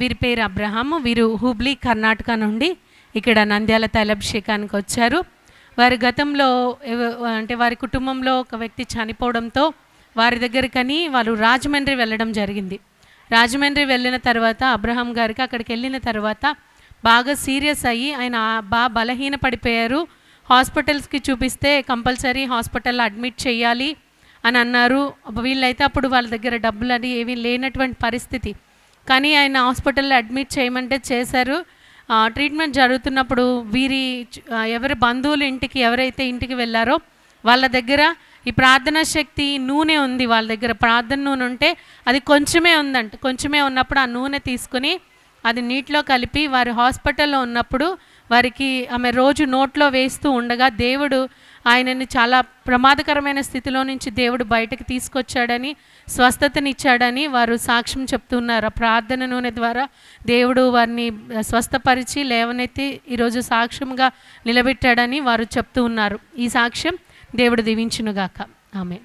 వీరి పేరు అబ్రహాము. వీరు హుబ్లీ కర్ణాటక నుండి ఇక్కడ నంద్యాల తైలాభిషేకానికి వచ్చారు. వారి గతంలో అంటే వారి కుటుంబంలో ఒక వ్యక్తి చనిపోవడంతో వారి దగ్గరకని వాళ్ళు రాజమండ్రి వెళ్ళడం జరిగింది. రాజమండ్రి వెళ్ళిన తర్వాత అబ్రహాం గారికి అక్కడికి వెళ్ళిన తర్వాత బాగా సీరియస్ అయ్యి ఆయన బాగా బలహీన పడిపోయారు హాస్పిటల్స్కి చూపిస్తే కంపల్సరీ హాస్పిటల్లో అడ్మిట్ చేయాలి అని అన్నారు. వీళ్ళైతే అప్పుడు వాళ్ళ దగ్గర డబ్బులు అని ఏమీ లేనటువంటి పరిస్థితి. కానీ ఆయన హాస్పిటల్లో అడ్మిట్ చేయమంటే చేశారు. ట్రీట్మెంట్ జరుగుతున్నప్పుడు వీరి ఎవరి బంధువుల ఇంటికి ఎవరైతే ఇంటికి వెళ్ళారో వాళ్ళ దగ్గర ఈ ప్రార్థనా శక్తి నూనె ఉంది వాళ్ళ దగ్గర. ప్రార్థన నూనె ఉంటే అది కొంచెమే ఉందంట. కొంచెమే ఉన్నప్పుడు ఆ నూనె తీసుకుని అది నీటిలో కలిపి వారి హాస్పిటల్లో ఉన్నప్పుడు వారికి ఆమె రోజు నోట్లో వేస్తూ ఉండగా దేవుడు ఆయనని చాలా ప్రమాదకరమైన స్థితిలో నుంచి దేవుడు బయటకు తీసుకొచ్చాడని స్వస్థతనిచ్చాడని వారు సాక్ష్యం చెప్తున్నారు. ఆ ప్రార్థన నూనె ద్వారా దేవుడు వారిని స్వస్థపరిచి లేవనెత్తి ఈరోజు సాక్ష్యంగా నిలబెట్టాడని వారు చెప్తూ ఉన్నారు. ఈ సాక్ష్యం దేవుడు దీవించునుగాక. ఆమె